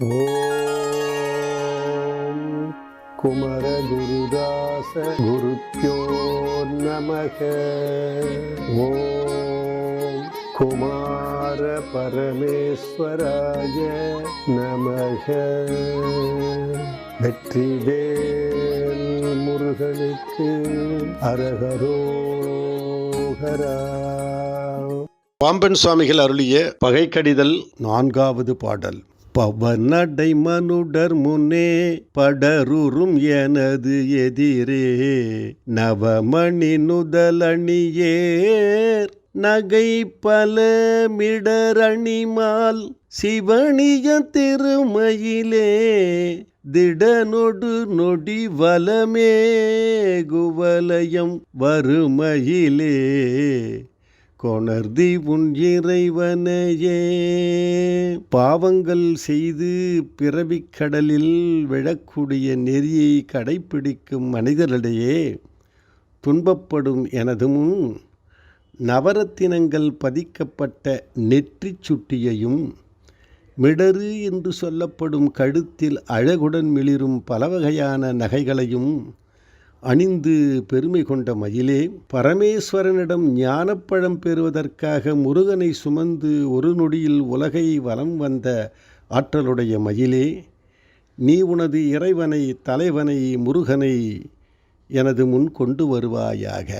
ஓம் குமரகுருதாச குருப்பியோ நமக. ஓம் குமார பரமேஸ்வராய நமக. வெற்றிவேல் முருகனுக்கு அரகரோகரா. பாம்பன் சுவாமிகள் அருளிய பகைக்கடிதல் நான்காவது பாடல். பவனடை மனுடர் முன்னே படருறும் எனது எதிரே நவமணி நுதலணியேர் நகை பல மிடரணிமால் சிவனிய திருமயிலே திடனொடு நொடி வலமே குவலயம் வறுமையிலே கொணர்தி உன் இறைவனையே. பாவங்கள் செய்து பிறவிக் கடலில் விழக்கூடிய நெறியை கடைப்பிடிக்கும் மனிதரிடையே துன்பப்படும் எனதும் நவரத்தினங்கள் பதிக்கப்பட்ட நெற்றிச் சுட்டியையும் மிடரு என்று சொல்லப்படும் கழுத்தில் அழகுடன் மிளிரும் பல வகையான நகைகளையும் அணிந்து பெருமை கொண்ட மயிலே பரமேஸ்வரனிடம் ஞானப்பழம் பெறுவதற்காக முருகனை சுமந்து ஒரு நொடியில் உலகை வலம் வந்த ஆற்றலுடைய மயிலே நீ உனது இறைவனை தலைவனை முருகனை எனது முன் கொண்டு வருவாயாக.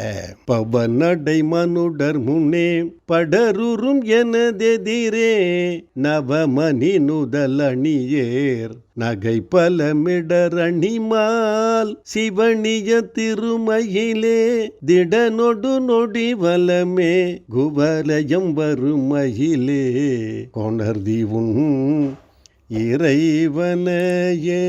பவனடை மனுடர் முன்னே படருறும் எனதெதிரே நவமணி நுதல் அணியேர். நகை பல மிடரணிமால் சிவனிய திருமயிலே திடனொடு நொடி வலமே குவலயம் வருமயிலே. கொணர்தி உன் இறைவனையே.